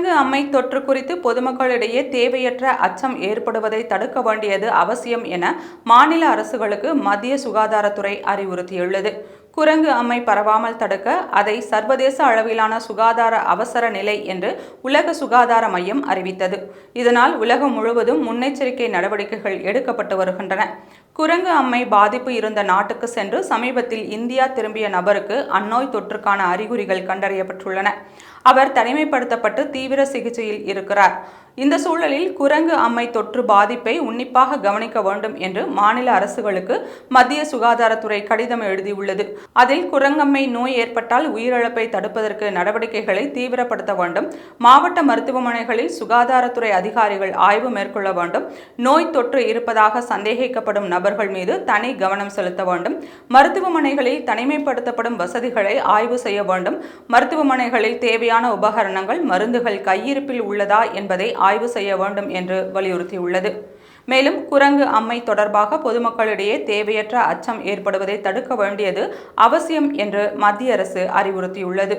குரங்கு அம்மை தொற்று குறித்து பொதுமக்களிடையே தேவையற்ற அச்சம் ஏற்படுவதை தடுக்க வேண்டியது அவசியம் என மாநில அரசுகளுக்கு மத்திய சுகாதாரத்துறை அறிவுறுத்தியுள்ளது. குரங்கு அம்மை பரவாமல் தடுக்க அதை சர்வதேச அளவிலான சுகாதார அவசர நிலை என்று உலக சுகாதார மையம் அறிவித்தது. இதனால் உலகம் முழுவதும் முன்னெச்சரிக்கை நடவடிக்கைகள் எடுக்கப்பட்டு வருகின்றன. குரங்கு அம்மை பாதிப்பு இருந்த நாட்டுக்கு சென்று சமீபத்தில் இந்தியா திரும்பிய நபருக்கு அந்நோய் தொற்றுக்கான அறிகுறிகள் கண்டறியப்பட்டுள்ளன. அவர் தனிமைப்படுத்தப்பட்டு தீவிர சிகிச்சையில் இருக்கிறார். இந்த சூழலில் குரங்கு அம்மை தொற்று பாதிப்பை உன்னிப்பாக கவனிக்க வேண்டும் என்று மாநில அரசுகளுக்கு மத்திய சுகாதாரத்துறை கடிதம் எழுதியுள்ளது. அதில் குரங்கம்மை நோய் ஏற்பட்டால் உயிரிழப்பை தடுப்பதற்கு நடவடிக்கைகளை தீவிரப்படுத்த வேண்டும். மாவட்ட மருத்துவமனைகளில் சுகாதாரத்துறை அதிகாரிகள் ஆய்வு மேற்கொள்ள வேண்டும். நோய் தொற்று இருப்பதாக சந்தேகிக்கப்படும் நபர்கள் மீது தனி கவனம் செலுத்த வேண்டும். மருத்துவமனைகளில் தனிமைப்படுத்தப்படும் வசதிகளை ஆய்வு செய்ய வேண்டும். மருத்துவமனைகளில் தேவையான உபகரணங்கள் மருந்துகள் கையிருப்பில் உள்ளதா என்பதை ஆய்வு செய்ய வேண்டும் என்று வலியுறுத்தியுள்ளது. மேலும் குரங்கு அம்மை தொடர்பாக பொதுமக்களிடையே தேவையற்ற அச்சம் ஏற்படுவதை தடுக்க வேண்டியது அவசியம் என்று மத்திய அரசு அறிவுறுத்தியுள்ளது.